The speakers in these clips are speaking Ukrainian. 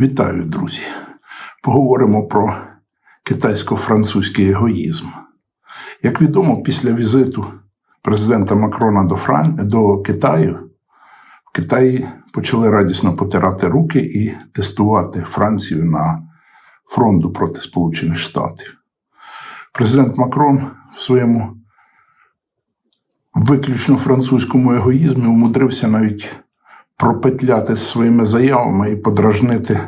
Вітаю, друзі! Поговоримо про китайсько-французький егоїзм. Як відомо, після візиту президента Макрона до, Фран... до Китаю в Китаї почали радісно потирати руки і тестувати Францію на фронту проти Сполучених Штатів. Президент Макрон в своєму виключно французькому егоїзмі умудрився навіть пропетляти своїми заявами і подражнити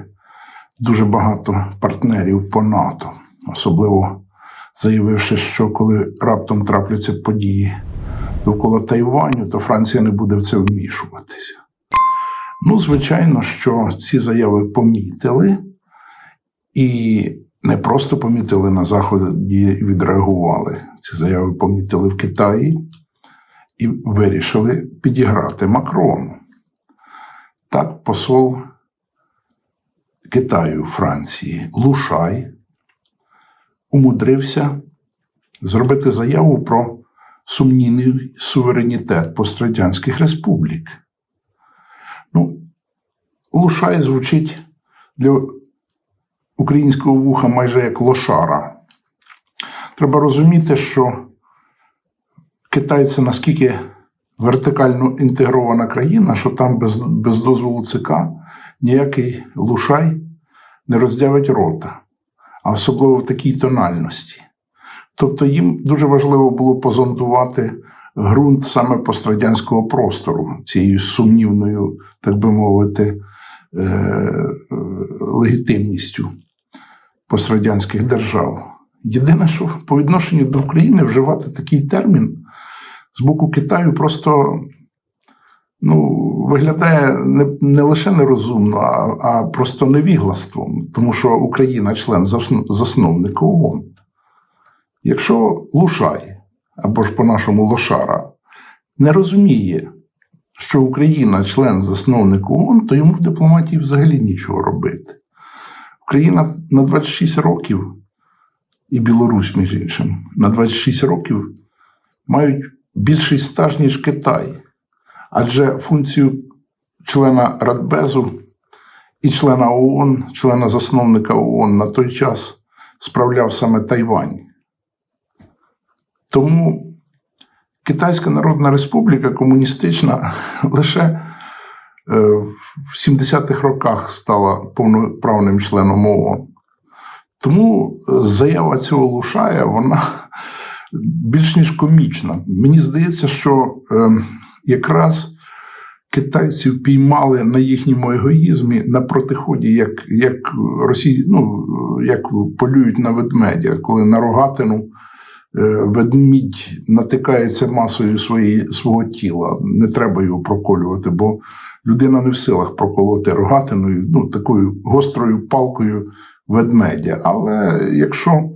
дуже багато партнерів по НАТО, особливо заявивши, що коли раптом трапляться події довкола Тайваню, то Франція не буде в це вмішуватися. Ну, звичайно, що ці заяви помітили і не просто помітили на Заході і відреагували. Ці заяви помітили в Китаї і вирішили підіграти Макрону. Так, посол Китаю Франції Лушай умудрився зробити заяву про сумнівний суверенітет пострадянських республік. Ну, Лушай звучить для українського вуха майже як лошара. Треба розуміти, що Китай це наскільки вертикально інтегрована країна, що там без, без дозволу ЦК ніякий лушай не роздявить рота, а особливо в такій тональності. Тобто їм дуже важливо було позондувати ґрунт саме пострадянського простору, цією сумнівною, так би мовити, е- легітимністю пострадянських держав. Єдине, що по відношенню до України вживати такий термін з боку Китаю просто ну, виглядає не не лише нерозумно, а а просто невіглаством, тому що Україна член засновник ООН. Якщо Лушай або ж по-нашому Лошара не розуміє, що Україна член засновник ООН, то йому в дипломатії взагалі нічого робити. Україна на 26 років, і Білорусь, між іншим, на 26 років мають більший стаж, ніж Китай. Адже функцію члена Радбезу і члена ООН, члена засновника ООН на той час справляв саме Тайвань. Тому Китайська Народна Республіка комуністична лише е, в 70-х роках стала повноправним членом ООН. Тому е, заява цього Лушая, вона більш ніж комічна. Мені здається, що е, якраз китайців піймали на їхньому егоїзмі на протиході, як як Росії, ну, як полюють на ведмедя, коли на рогатину е, ведмідь натикається масою своєї, свого тіла. Не треба його проколювати, бо людина не в силах проколоти рогатиною, ну, такою гострою палкою ведмедя. Але якщо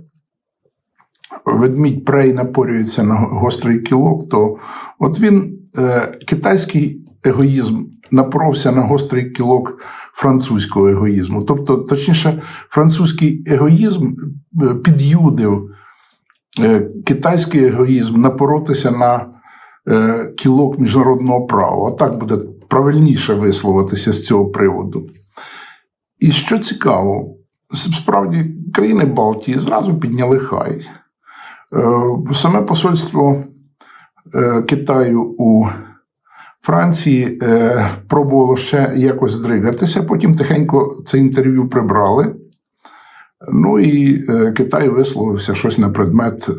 ведмідь прей напорюється на гострий кілок, то от він е, китайський егоїзм напоровся на гострий кілок французького егоїзму. Тобто, точніше, французький егоїзм е, під'юдив е, китайський егоїзм напоротися на кілок міжнародного права. Отак буде правильніше висловитися з цього приводу. І що цікаво, справді країни Балтії зразу підняли хай. Е, саме посольство е, Китаю у Франції е, пробувало ще якось здригатися, потім тихенько це інтерв'ю прибрали. Ну і Китай висловився щось на предмет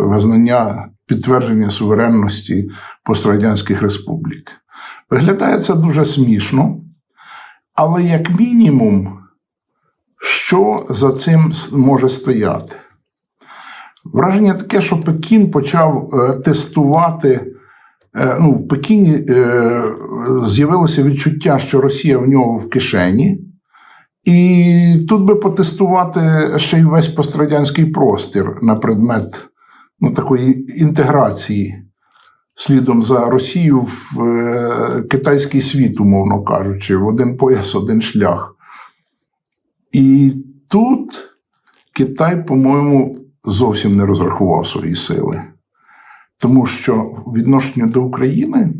визнання підтвердження суверенності пострадянських республік. Виглядає це дуже смішно, але як мінімум, що за цим може стояти? Враження таке, що Пекін почав е, тестувати. Е, ну, В Пекіні е, з'явилося відчуття, що Росія в нього в кишені, і тут би потестувати ще й весь пострадянський простір на предмет ну, такої інтеграції слідом за Росію в китайський світ, умовно кажучи, в один пояс, один шлях. І тут Китай, по-моєму, зовсім не розрахував свої сили. Тому що в відношенню до України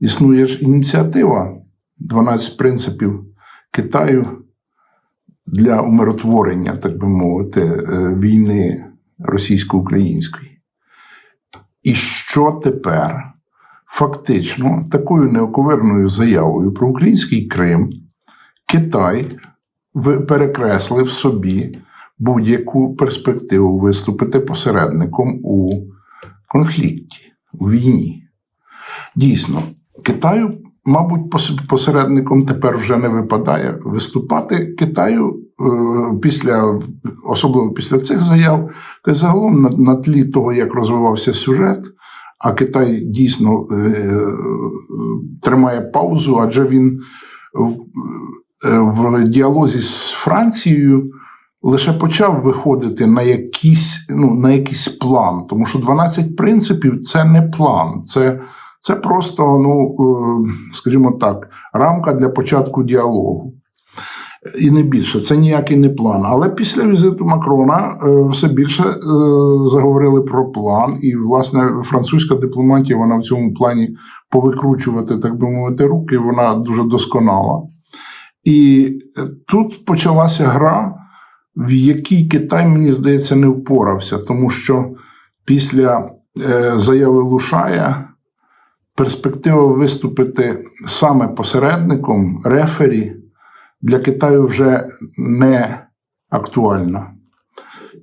існує ж ініціатива 12 принципів Китаю для умиротворення, так би мовити, е, війни російсько-української. І що тепер? Фактично, такою неоковирною заявою про український Крим Китай перекреслив собі будь-яку перспективу виступити посередником у конфлікті, у війні. Дійсно, Китаю, мабуть, посередником тепер вже не випадає виступати Китаю е, після, особливо після цих заяв, та й загалом на, на тлі того, як розвивався сюжет. А Китай дійсно е, тримає паузу, адже він в, е, в діалозі з Францією лише почав виходити на якийсь, ну, на якийсь план. Тому що 12 принципів це не план, це, це просто, ну, е, скажімо так, рамка для початку діалогу. І не більше, це ніякий не план. Але після візиту Макрона е, все більше е, заговорили про план, і, власне, французька дипломатія вона в цьому плані повикручувати, так би мовити, руки, вона дуже досконала. І тут почалася гра, в якій Китай, мені здається, не впорався, тому що після е, заяви Лушая перспектива виступити саме посередником, рефері для Китаю вже не актуальна.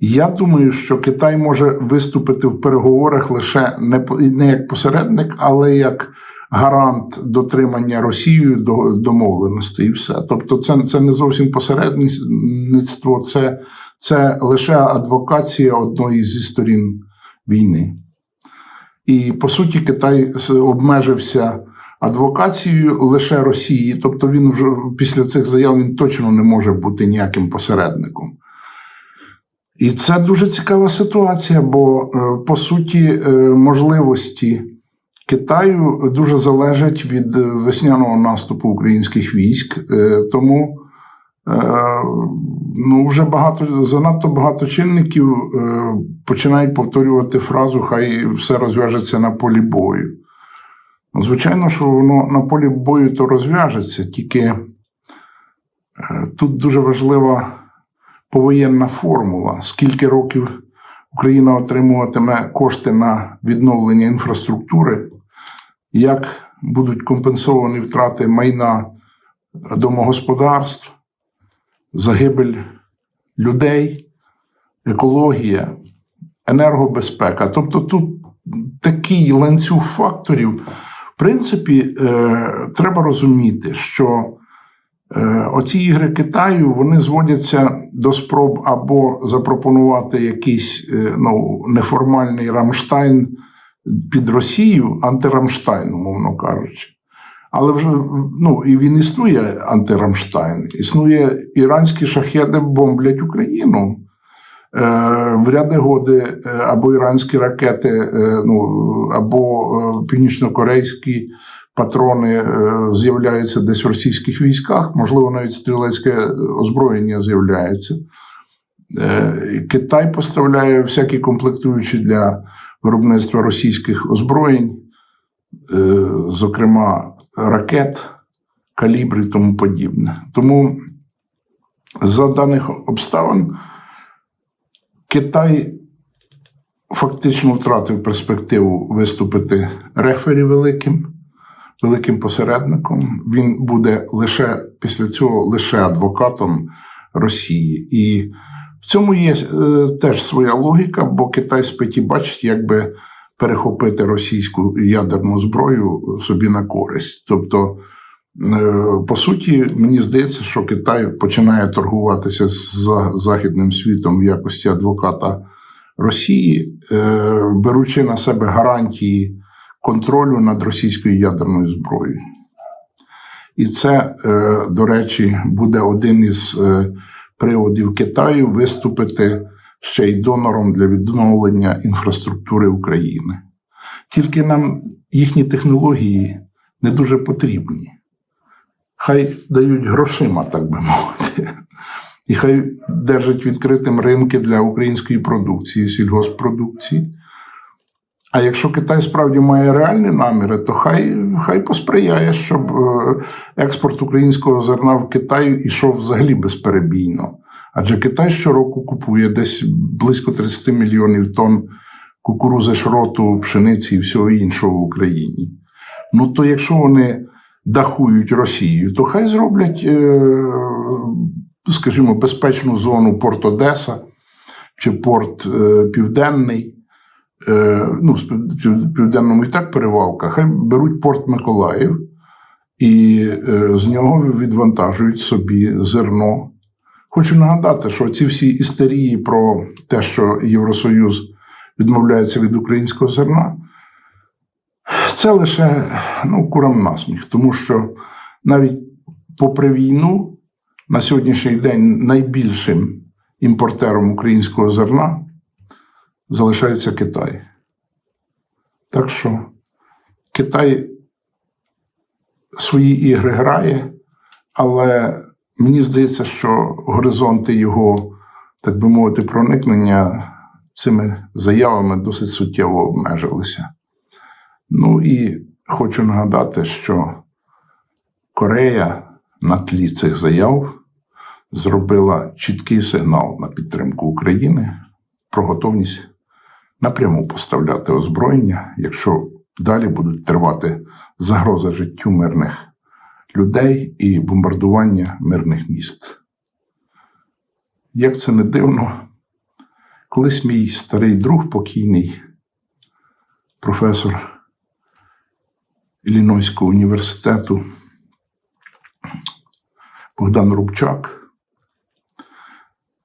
Я думаю, що Китай може виступити в переговорах лише не як посередник, але як гарант дотримання Росією до домовленостей і все. Тобто, це, це не зовсім посередництво, це, це лише адвокація одної зі сторін війни. І по суті, Китай обмежився адвокацією лише Росії, тобто він вже після цих заяв він точно не може бути ніяким посередником. І це дуже цікава ситуація, бо е, по суті е, можливості Китаю дуже залежать від весняного наступу українських військ. Е, Тому е, ну, вже багато занадто багато чинників е, починають повторювати фразу Хай все розв'яжеться на полі бою. Ну, Звичайно, що воно на полі бою то розв'яжеться, тільки тут дуже важлива повоєнна формула. Скільки років Україна отримуватиме кошти на відновлення інфраструктури, як будуть компенсовані втрати майна домогосподарств, загибель людей, екологія, енергобезпека. Тобто тут такий ланцюг факторів. В принципі, е, треба розуміти, що е, оці ігри Китаю вони зводяться до спроб або запропонувати якийсь е, ну, неформальний Рамштайн під Росію, антирамштайн, умовно кажучи. Але вже ну, і він існує антирамштайн. Існує іранські шахеди бомблять Україну. Е, в ряди годи е, або іранські ракети, е, ну, або північно-корейські патрони з'являються десь в російських військах, можливо, навіть стрілецьке озброєння з'являється. Китай поставляє всякі комплектуючі для виробництва російських озброєнь, е, зокрема ракет, калібри і тому подібне. Тому за даних обставин Китай фактично втратив перспективу виступити рефері великим, великим посередником. Він буде лише після цього лише адвокатом Росії. І в цьому є е, теж своя логіка, бо Китай спить і бачить, як би перехопити російську ядерну зброю собі на користь. Тобто, е, по суті, мені здається, що Китай починає торгуватися з за- західним світом в якості адвоката Росії, е, беручи на себе гарантії контролю над російською ядерною зброєю. І це, е, до речі, буде один із е, приводів Китаю виступити ще й донором для відновлення інфраструктури України. Тільки нам їхні технології не дуже потрібні. Хай дають грошима, так би мовити. І хай держать відкритим ринки для української продукції, сільгоспродукції. А якщо Китай справді має реальні наміри, то хай, хай посприяє, щоб е, експорт українського зерна в Китай ішов взагалі безперебійно. Адже Китай щороку купує десь близько 30 мільйонів тонн кукурузи, шроту, пшениці і всього іншого в Україні. Ну то якщо вони дахують Росію, то хай зроблять, е, скажімо, безпечну зону Порт Одеса чи Порт е, Південний. Е, ну, в Південному і так перевалка, хай беруть Порт Миколаїв і е, з нього відвантажують собі зерно. Хочу нагадати, що ці всі істерії про те, що Євросоюз відмовляється від українського зерна, це лише ну, курам насміх, тому що навіть попри війну на сьогоднішній день найбільшим імпортером українського зерна залишається Китай. Так що Китай свої ігри грає, але мені здається, що горизонти його, так би мовити, проникнення цими заявами досить суттєво обмежилися. Ну і хочу нагадати, що Корея на тлі цих заяв зробила чіткий сигнал на підтримку України про готовність напряму поставляти озброєння, якщо далі будуть тривати загрози життю мирних людей і бомбардування мирних міст. Як це не дивно, колись мій старий друг покійний, професор Іллінойського університету Богдан Рубчак,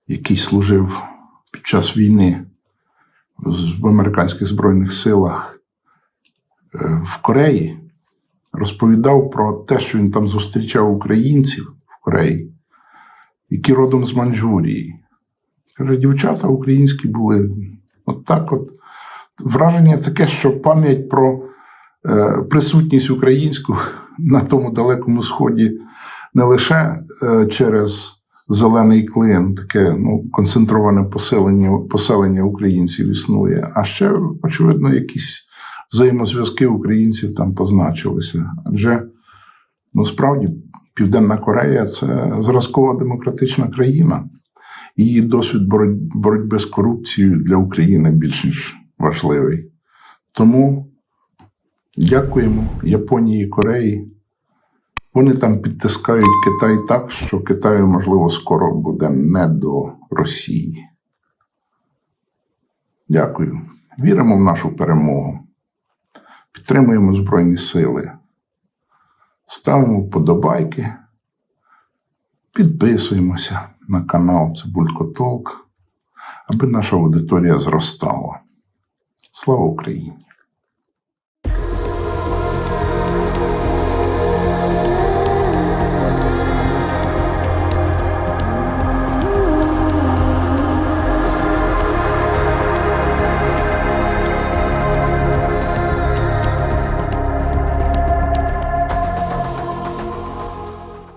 який служив під час війни в американських збройних силах е, в Кореї, розповідав про те, що він там зустрічав українців в Кореї, які родом з Маньчжурії. Каже, дівчата українські були от так от. Враження таке, що пам'ять про е, присутність українську на тому далекому сході не лише е, через зелений клин, таке ну, концентроване поселення, поселення українців існує, а ще, очевидно, якісь взаємозв'язки українців там позначилися. Адже ну, справді Південна Корея це зразкова демократична країна. Її досвід боротьби з корупцією для України більш ніж важливий. Тому дякуємо Японії і Кореї. Вони там підтискають Китай так, що Китаю, можливо, скоро буде не до Росії. Дякую. Віримо в нашу перемогу. Підтримуємо Збройні Сили. Ставимо вподобайки. Підписуємося на канал Цибулько Толк, аби наша аудиторія зростала. Слава Україні!